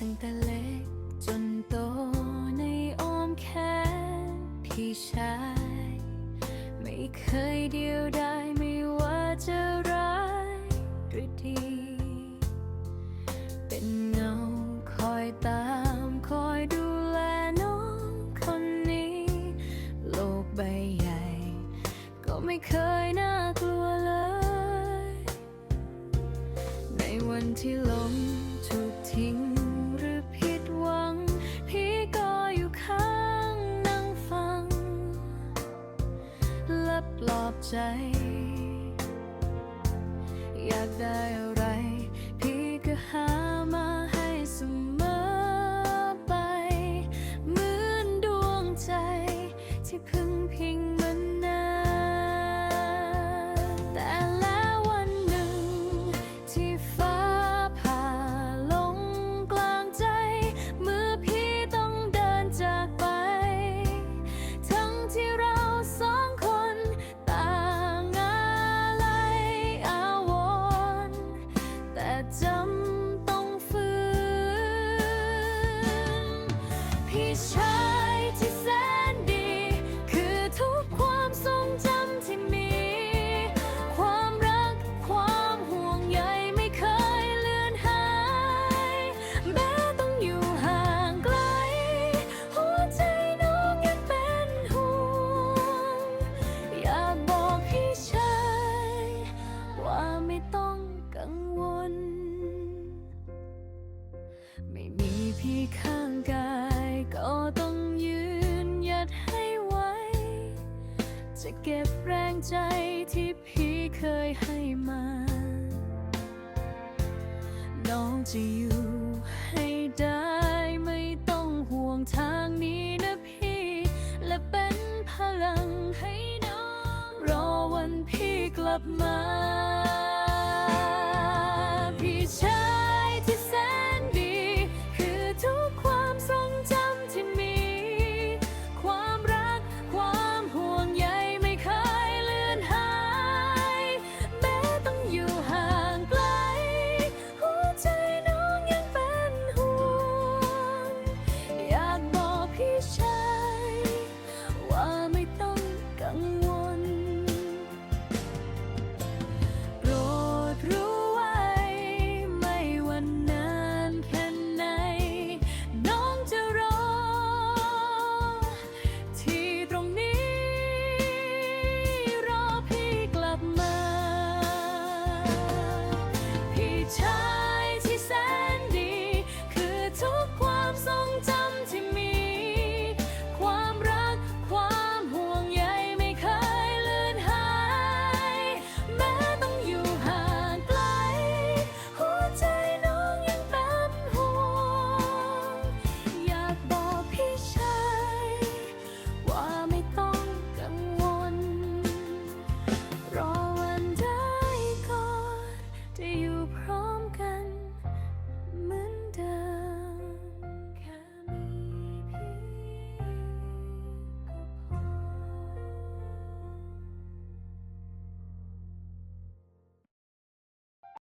ตั้งแต่เล็กจนโตในอ้อมแขนพี่ชาย ไม่เคยเดียวดายไม่ว่าจะร้ายหรือดี เป็นเงาคอยตามคอยดูแลน้องคนนี้ โลกใบใหญ่ ก็ไม่เคยน่ากลัวเลย ในวันที่ลมถูกทิ้ง ใจ อยากได้อะไร ไม่มีพี่ข้างกาย ก็ต้องยืนหยัดให้ไว้ จะเก็บแรงใจที่พี่เคยให้มา น้องจะอยู่ให้ได้ไม่ต้องห่วงทางนี้นะพี่ และเป็นพลังให้น้อง รอวันพี่กลับมา